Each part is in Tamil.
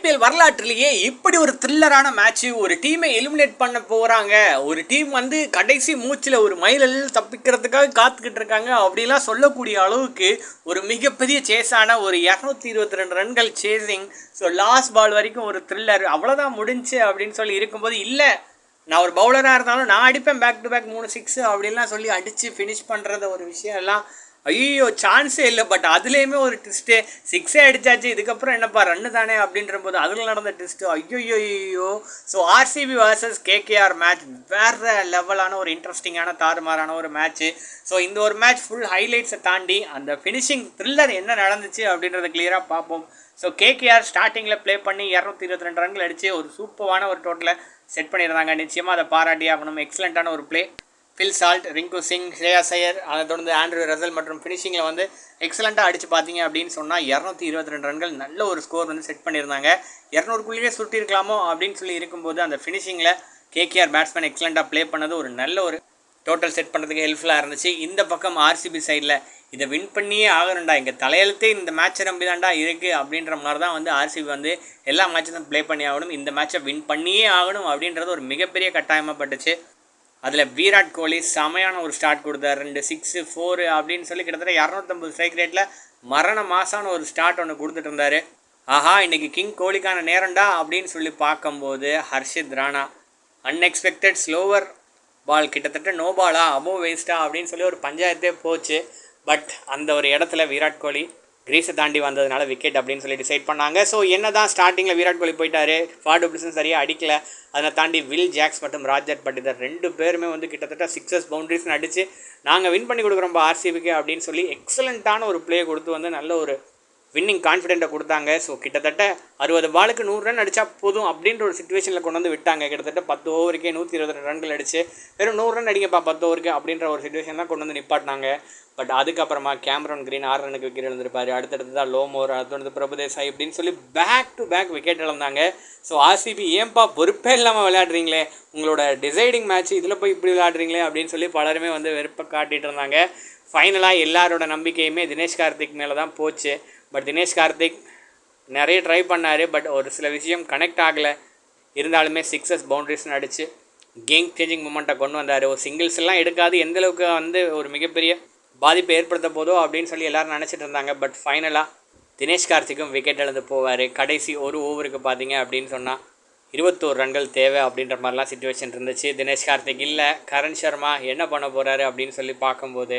ஐபிஎல் வரலாற்றிலேயே இப்படி ஒரு த்ரில்லரான மேட்ச் ஒரு டீமை எலிமினேட் பண்ண போகிறாங்க ஒரு டீம் வந்து கடைசி மூச்சில் ஒரு மைலில் தப்பிக்கிறதுக்காக காத்துக்கிட்டு இருக்காங்க. அப்படிலாம் சொல்லக்கூடிய அளவுக்கு ஒரு மிகப்பெரிய சேஸான ஒரு இரநூத்தி இருபத்தி ரெண்டு ரன்கள் சேசிங் ஸோ லாஸ்ட் பால் வரைக்கும் ஒரு த்ரில்லர் அவ்வளோதான் முடிஞ்சு அப்படின்னு சொல்லி இருக்கும்போது இல்லை நான் ஒரு பவுலராக இருந்தாலும் நான் அடிப்பேன் பேக் டு பேக் மூணு சிக்ஸ் அப்படிலாம் சொல்லி அடித்து ஃபினிஷ் பண்ணுறத ஒரு விஷயம் எல்லாம் ஐயோ சான்ஸே இல்லை பட் அதுலேயுமே ஒரு ட்விஸ்ட்டு சிக்ஸே அடிச்சாச்சு இதுக்கப்புறம் என்னப்பா ரன்னு தானே அப்படின்ற போது அதில் நடந்த ட்விஸ்ட்டு ஐயோ ஐயோ so RCB versus KKR match வேறு லெவலான ஒரு இன்ட்ரெஸ்டிங்கான தாறுமாறான ஒரு மேட்ச்சு ஸோ இந்த ஒரு மேட்ச் ஃபுல் ஹைலைட்ஸை தாண்டி அந்த ஃபினிஷிங் த்ரில்லர் என்ன நடந்துச்சு அப்படின்றத கிளியராக பார்ப்போம். ஸோ கேகேஆர் ஸ்டார்டிங்கில் ப்ளே பண்ணி இரநூத்தி இருபத்தி ரெண்டு ரன்கள் அடித்து ஒரு சூப்பரான ஒரு டோட்டலை செட் பண்ணியிருந்தாங்க. நிச்சயமாக அதை பாராட்டி ஆகணும் எக்ஸலண்ட்டான ஒரு play Phil Salt Rinku Singh Shreyas Iyer அதை தொடர்ந்து ஆண்ட்ரூ ரசல் மற்றும் ஃபினிஷிங்கில் வந்து எக்ஸலண்ட்டாக அடித்து பார்த்தீங்க அப்படின்னு சொன்னால் இரநூத்தி இருபத்தி ரெண்டு ரன்கள் நல்ல ஒரு ஸ்கோர் வந்து செட் பண்ணியிருந்தாங்க. இரநூறுக்குள்ளேயே சுட்டிருக்கலாமோ அப்படின்னு சொல்லி இருக்கும்போது அந்த ஃபினிஷிங்கில் கேகேஆர் பேட்ஸ்மேன் எக்ஸலண்ட்டாக ப்ளே பண்ணது ஒரு நல்ல ஒரு டோட்டல் செட் பண்ணுறதுக்கு ஹெல்ப்ஃபுல்லாக இருந்துச்சு. இந்த பக்கம் ஆர்சிபி சைடில் இதை வின் பண்ணியே ஆகணும்டா எங்கள் தலையெழுத்தே இந்த மேட்சை நம்பி தான்டா இருக்குது அப்படின்ற மாதிரி தான் வந்து ஆர்சிபி வந்து எல்லா மேட்சும் ப்ளே பண்ணி ஆகணும். இந்த மேட்சை வின் பண்ணியே ஆகணும் அப்படின்றது ஒரு மிகப்பெரிய கட்டாயமாகப்பட்டுச்சு அதில் விராட் கோலி செமையான ஒரு ஸ்டார்ட் கொடுத்தார். ரெண்டு சிக்ஸு ஃபோரு அப்படின்னு சொல்லி கிட்டத்தட்ட இரநூத்தம்பது ஸ்ட்ரைக் ரேட்டில் மரண மாசான ஒரு ஸ்டார்ட் ஒன்று கொடுத்துட்டு இருந்தார். ஆஹா இன்றைக்கி கிங் கோலிக்கான நேரம்டா அப்படின்னு சொல்லி பார்க்கும்போது Harshit Rana unexpected slower ball கிட்டத்தட்ட நோ பாலா அபோவ் வேஸ்டா அப்படின்னு சொல்லி ஒரு பஞ்சாயத்தே போச்சு. பட் அந்த ஒரு இடத்துல விராட் கோலி கிரீஸை தாண்டி வந்ததுனால விக்கெட் அப்படின்னு சொல்லி டிசைட் பண்ணாங்க. ஸோ என்ன தான் ஸ்டார்டிங்கில் விராட் கோலி போயிட்டாரு ஃபார்டு பிளிசன் சரியாக அடிக்கல. அதை தாண்டி வில் ஜாக்ஸ் மற்றும் ராஜர் பட்டிதர் ரெண்டு பேருமே வந்து கிட்டத்தட்ட சிக்ஸஸ் பவுண்டரிஸ்னு அடித்து நாங்கள் வின் பண்ணி கொடுக்குறோம் ஆர்சிபிக்கு அப்படின்னு சொல்லி எக்ஸலண்ட்டான ஒரு ப்ளே கொடுத்து வந்து நல்ல ஒரு வின்னிங் கான்ஃபிடென்ட்டை கொடுத்தாங்க. ஸோ கிட்டத்தட்ட அறுபது பாலுக்கு நூறு ரன் அடித்தா போதும் அப்படின்ற ஒரு சுச்சுவேஷனில் கொண்டு வந்து விட்டாங்க. கிட்டத்தட்ட பத்து ஓவருக்கே நூற்றி இருபது ரெண்டு ரன்கள் அடிச்சு வெறும் நூறு ரன் அடிங்கப்பா பத்து ஓவருக்கு அப்படின்ற ஒரு சுச்சுவேஷன் தான் கொண்டு வந்து நிப்பாட்டினாங்க. பட் அதுக்கப்புறமா கேமரான் கிரீன் ஆறு ரனுக்கு விக்கெட் இழந்திருப்பார். அடுத்தடுத்து தான் லோமோர் அடுத்தடுத்து பிரபுதேசாய் இப்படின்னு சொல்லி பேக் டு பேக் விக்கெட் இழந்தாங்க. ஸோ ஆர்சிபி ஏன்பா பொறுப்பே இல்லாமல் விளையாடுறீங்களே? உங்களோட டிசைடிங் மேட்ச் இதில் போய் இப்படி விளையாடுறீங்களே? அப்படின்னு சொல்லி பலருமே வந்து வெறுப்பை காட்டிகிட்டு இருந்தாங்க. ஃபைனலாக எல்லாரோட நம்பிக்கையுமே தினேஷ் கார்த்திக் மேலே தான் போச்சு. பட் தினேஷ் கார்த்திக் நிறைய ட்ரை பண்ணார் பட் ஒரு சில விஷயம் கனெக்ட் ஆகலை. இருந்தாலுமே சிக்ஸஸ் பவுண்ட்ரிஸ்னு அடித்து கேம் சேஞ்சிங் மூமெண்ட்டை கொண்டு வந்தார். ஒரு சிங்கிள்ஸ் எல்லாம் எடுக்காது எந்தளவுக்கு வந்து ஒரு மிகப்பெரிய பாதிப்பை ஏற்படுத்த போதோ அப்படின்னு சொல்லி எல்லாரும் நினச்சிட்டு இருந்தாங்க. பட் ஃபைனலாக தினேஷ் கார்த்திக்கும் விக்கெட் இழந்து போவார். கடைசி ஒரு ஓவருக்கு பார்த்தீங்க அப்படின்னு சொன்னால் இருபத்தோரு ரன்கள் தேவை அப்படின்ற மாதிரிலாம் சுச்சுவேஷன் இருந்துச்சு. தினேஷ் கார்த்திக் இல்லை கரண் சர்மா என்ன பண்ண போகிறாரு அப்படின்னு சொல்லி பார்க்கும்போது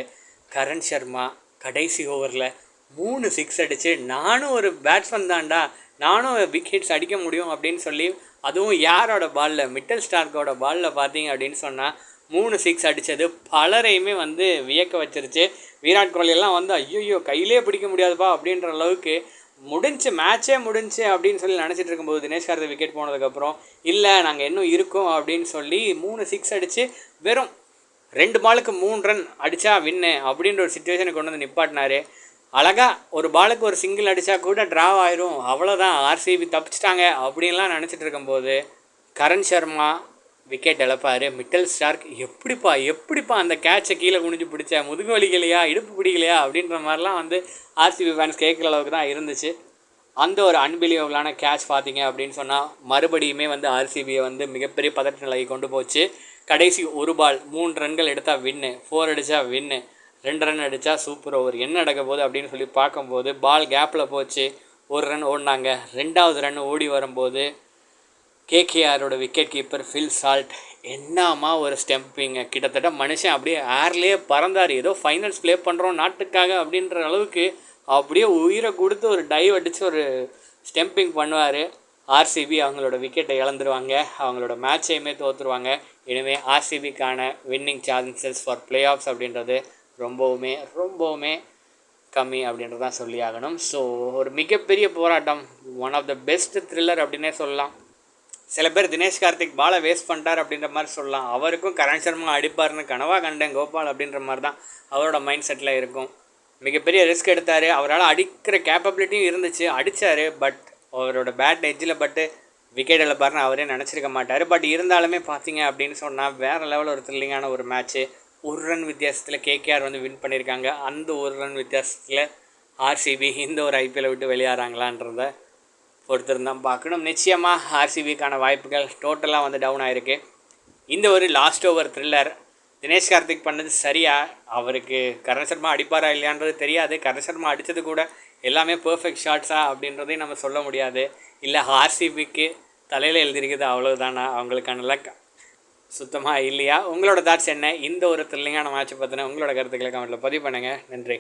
கரண் சர்மா கடைசி ஓவரில் மூணு சிக்ஸ் அடித்து நானும் ஒரு பேட்ஸ்மேன் தான்டா நானும் பிக் ஹிட்ஸ் அடிக்க முடியும் அப்படின்னு சொல்லி அதுவும் யாரோட பாலில் மிட்டல் ஸ்டார்க்கோட பாலில் பார்த்தீங்க அப்படின்னு சொன்னால் மூணு சிக்ஸ் அடித்தது பலரையுமே வந்து வியக்க வச்சிருச்சு. விராட் கோலியெல்லாம் வந்து ஐயோ கையிலே பிடிக்க முடியாதுப்பா அப்படின்ற அளவுக்கு முடிஞ்சு மேட்சே முடிஞ்சு அப்படின்னு சொல்லி நினச்சிட்டு இருக்கும்போது தினேஷ் கார்த்திக் விக்கெட் போனதுக்கப்புறம் இல்லை நாங்கள் இன்னும் இருக்கோம் அப்படின்னு சொல்லி மூணு சிக்ஸ் அடித்து வெறும் ரெண்டு பாலுக்கு மூணு ரன் அடித்தா வின்னு அப்படின்ற ஒரு சுச்சுவேஷனை கொண்டு வந்து நிப்பாட்டினாரு. அழகாக ஒரு பாலுக்கு ஒரு சிங்கிள் அடித்தா கூட ட்ரா ஆயிரும். அவ்வளோதான் ஆர்சிபி தப்பிச்சிட்டாங்க அப்படின்லாம் நினச்சிட்டு இருக்கும்போது கரண் சர்மா விக்கெட் இழப்பார். மிட்டல் ஸ்டார்க் எப்படிப்பா எப்படிப்பா அந்த கேட்சை கீழே குனிஞ்சு பிடிச்ச? முதுகு வலிக்கலையா? இடுப்பு பிடிக்கலையா? அப்படின்ற மாதிரிலாம் வந்து ஆர்சிபி ஃபேன்ஸ் கேட்குற அளவுக்கு தான் இருந்துச்சு. அந்த ஒரு அன்பிலியபிளான கேட்ச் பார்த்தீங்க அப்படின்னு சொன்னால் மறுபடியுமே வந்து ஆர்சிபியை வந்து மிகப்பெரிய பதட்ட நிலையை கொண்டு போச்சு. கடைசி ஒரு பால் மூணு ரன்கள் எடுத்தால் வின்னு ஃபோர் அடித்தா வின்னு ரெண்டு ரன் அடித்தா சூப்பர் ஓவர் என்ன நடக்க போகுது அப்படின்னு சொல்லி பார்க்கும்போது பால் கேப்பில் போச்சு. ஒரு ரன் ஓடினாங்க. ரெண்டாவது ரன் ஓடி வரும்போது கேகேஆரோட விக்கெட் கீப்பர் ஃபில் சால்ட் என்னமா ஒரு ஸ்டெம்பிங்க கிட்டத்தட்ட மனுஷன் அப்படியே ஏர்லேயே பறந்தார். ஏதோ ஃபைனல்ஸ் ப்ளே பண்ணுறோம் நாட்டுக்காக அப்படின்ற அளவுக்கு அப்படியே உயிரை கொடுத்து ஒரு டைவ் அடித்து ஒரு ஸ்டெம்பிங் பண்ணுவார். ஆர்சிபி அவங்களோட விக்கெட்டை இழந்துருவாங்க. அவங்களோட மேட்சையுமே தோற்றுருவாங்க இனிமேல் ஆர்சிபிக்கான winning chances for playoffs அப்படின்றது ரொம்பவுமே ரொம்பவுமே கம்மி அப்படின்றதான் சொல்லி ஆகணும் ஸோ ஒரு மிகப்பெரிய போராட்டம் one of the best thriller அப்படின்னே சொல்லலாம். சில பேர் தினேஷ் கார்த்திக் பாலை வேஸ்ட் பண்ணிட்டார் அப்படின்ற மாதிரி சொல்லலாம். அவருக்கும் கரண் சர்மா அடிப்பார்னு கனவா கண்டேன் கோபால் அப்படின்ற மாதிரி தான் அவரோட மைண்ட் செட்டில் இருக்கும். மிகப்பெரிய ரிஸ்க் எடுத்தார். அவரால் அடிக்கிற கேப்பபிலிட்டியும் இருந்துச்சு. அடித்தார் பட் அவரோட பேட் எஜ்ஜில் பட்டு விக்கெட் இழப்பார்னு அவரே நினச்சிருக்க மாட்டார். பட் இருந்தாலுமே பார்த்தீங்க அப்படின்னு சொன்னால் வேறு லெவல் ஒரு த்ரில்லிங்கான ஒரு மேட்ச்சு ஒரு ரன் வித்தியாசத்தில் கேகேஆர் வந்து வின் பண்ணியிருக்காங்க அந்த ஒரு ரன் வித்தியாசத்தில் ஆர்சிபி இந்த ஒரு ஐபிஎல்லை விட்டு வெளியாகிறாங்களான்றத பொறுத்திருந்தான் பார்க்கணும். நிச்சயமாக ஆர்சிபிக்கான வாய்ப்புகள் டோட்டலாக வந்து டவுன் ஆகிருக்கு இந்த ஒரு last over thriller Dinesh Karthik பண்ணது சரியா? அவருக்கு கரண் சர்மா அடிப்பாரா இல்லையான்றது தெரியாது. கரண் சர்மா அடித்தது கூட எல்லாமே பர்ஃபெக்ட் ஷாட்ஸா அப்படின்றதையும் நம்ம சொல்ல முடியாது. இல்லை ஆர்சிபிக்கு தலையில் எழுதியிருக்குது அவ்வளோதானா அவங்களுக்கான லக் சுத்தமாக இல்லையா? உங்களோட தாட்ஸ் என்ன? இந்த ஒரு த்ரில்லிங்கான மேட்ச்சை பற்றின உங்களோட கருத்துக்களை கமெண்ட்டில் பதிவு பண்ணுங்கள் நன்றி.